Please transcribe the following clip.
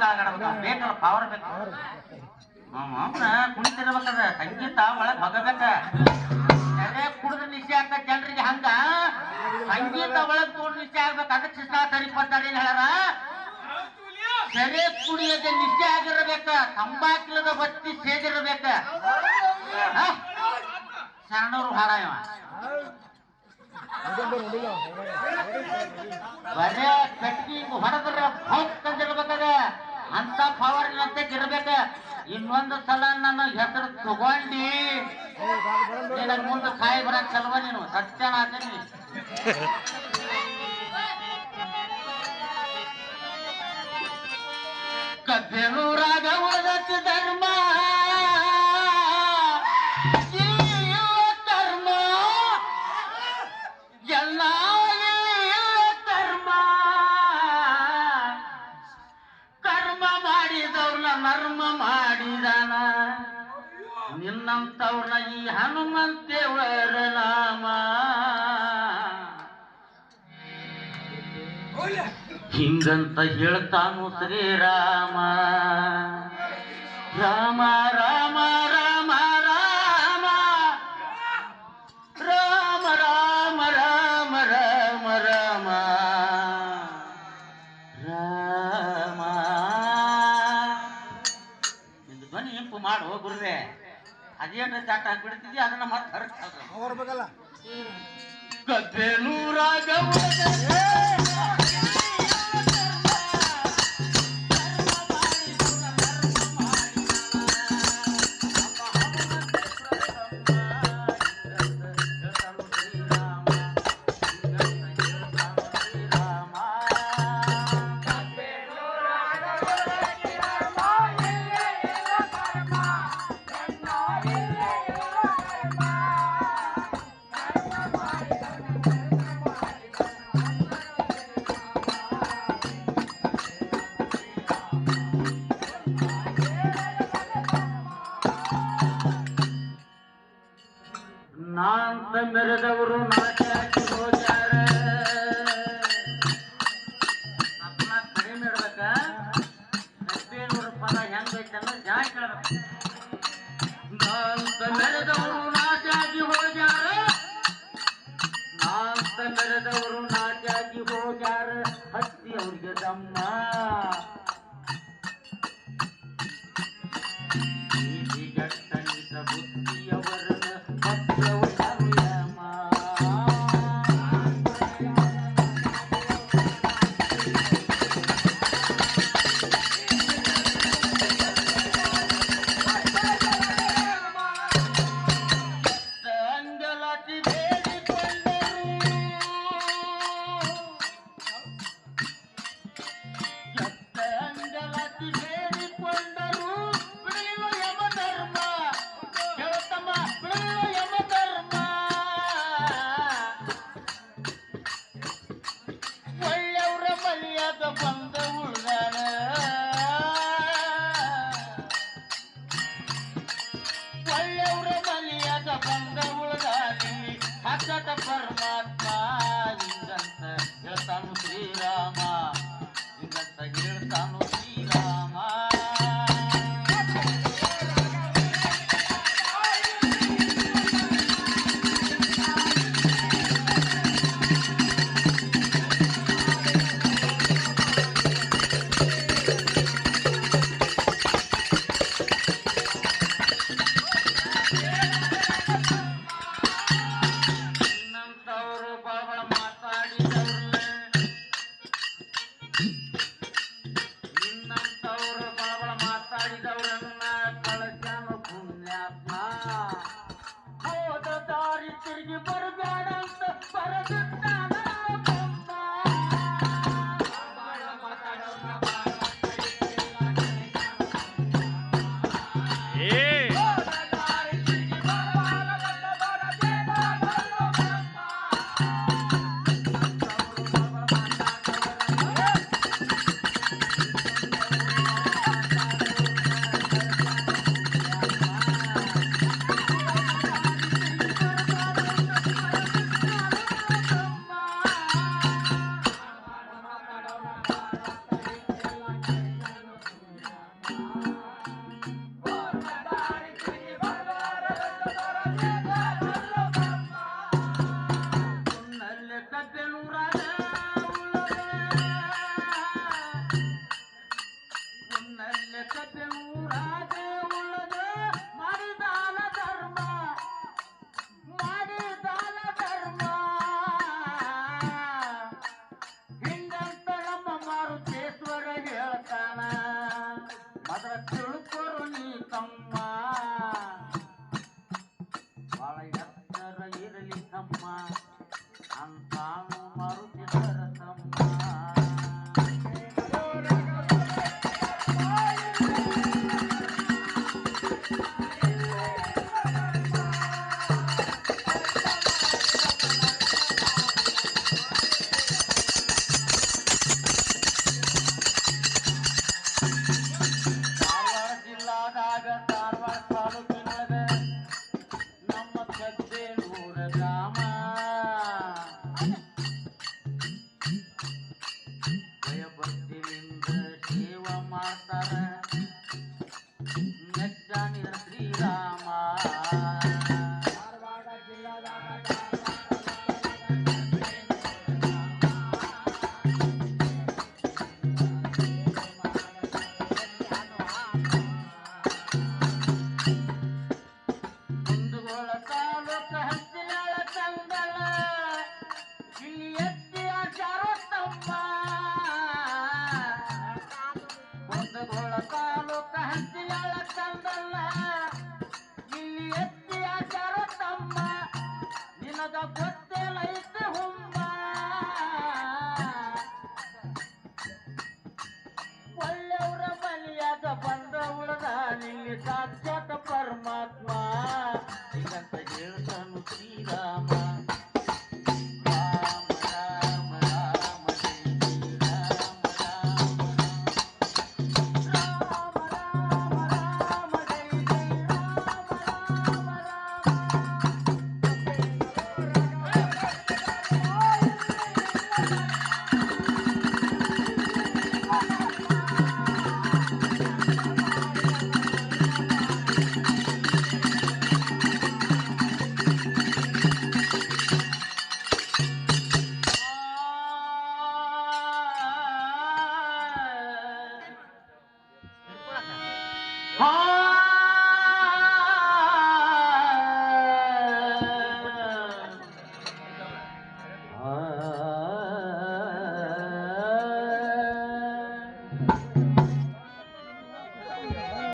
ಬೇಕಲ್ಲ ಪವರ್ ಬೇಕು. ಅವನ ಕುಣಿತಿರ್ಬೇಕದ ಸಂಗೀತ ಒಳಗ್ ಹೋಗಬೇಕ ಎದೆ ಕುಡಿದ ನಿಶ್ಚಯ ಅಂತ ಜನರಿಗೆ ಹಂಗ. ಸಂಗೀತ ಒಳಗ್ ತಗೊಂಡು ನಿಶ್ಚಯ ಆಗ್ಬೇಕು. ಅದಕ್ಕೆ ಶಿಷ್ಟ ಸರಿಪಡ್ತಾರೆ ಏನ್ ಹೇಳ್ಯಾರ? ಸೆರೆ ಕುಡಿಯದೆ ನಿಶ್ಚಯ ಆಗಿರ್ಬೇಕ. ತಂಬಾಕಿಲದ ಬತ್ತಿ ಸೇದಿರ್ಬೇಕ. ಶರಣರು ಸಣ್ಣವ್ರು ಹಾಡ ಇವ ಬರೇ ಕಟ್ಗಿ ಹೊಡೆದ್ರ ಭೌತ್ ಅಂದಿರ್ಬೇಕದ ಅಂತ ಪವರ್ ಅಂತ ಇರ್ಬೇಕ ಇನ್ನೊಂದು ಸಲ ನನ್ನ ಹೆಸರು ತಗೊಂಡಿ. ನಿನ್ನ ಮುಂದೆ ಕಾಯಿ ಬರಕ್ ಚಲ್ವ ನೀನು. ಸತ್ಯನ ಹಾಕಿ ಕಬ್ಬೆನೂರಾಗ ಉಳಿದ ಧರ್ಮ ಮಾಡಿದವ್ರನ್ನ ಮಾಡಿದನ. ನಿನ್ನಂತವನ ಈ ಹನುಮಂತೇವರ ನಾಮ. ಹಿಂಗಂತ ಹೇಳ್ತಾನು ಶ್ರೀರಾಮ. ಸ್ವಲ್ಪ ಮಾಡು ಗುರುವೆ. ಅದೇನು ಚಾಟ ಹಾಕ್ಬಿಡ್ತಿದ್ವಿ ಅದನ್ನ ಮತ್ತೆ ಹೊರಗೆ ಬರ್ಬೇಕಲ್ಲ ಗದ್ದೆನೂ ರಾಜ ಬೆರೆದವರು ನಾಲ್ಕು ಹೋಗ್ಯಾರ ತಪ್ಪನ ಕಡಿಮೆ ಇಡ್ಬೇಕ ಡಬ್ಬಿನೂರ ಪದ ಹೆಂಗೈತೆ ಅಂದ್ರೆ ಜಾಸ್ತಿ ಹೇಳ್ಬೇಕು కరుణితమ్మా ತಂದಲ್ಲ ಇಲ್ಲಿ ಎತ್ತಿ ಆಚಾರ ತಮ್ಮ. ನಿನಗ ಗೊತ್ತೇ ಐತೆ ಹುಮ್ಮ ಒಳ್ಳೆಯವರ ಮನೆಯಾಗ ಬಂದವಳದ ನಿಲ್ಲಿ ಸಾಕ್ಷಾತ್ ಪರಮಾತ್ಮ. ನಿನ್ನಂತ ಹೇಳ್ತಾನು ಶ್ರೀರಾಮ.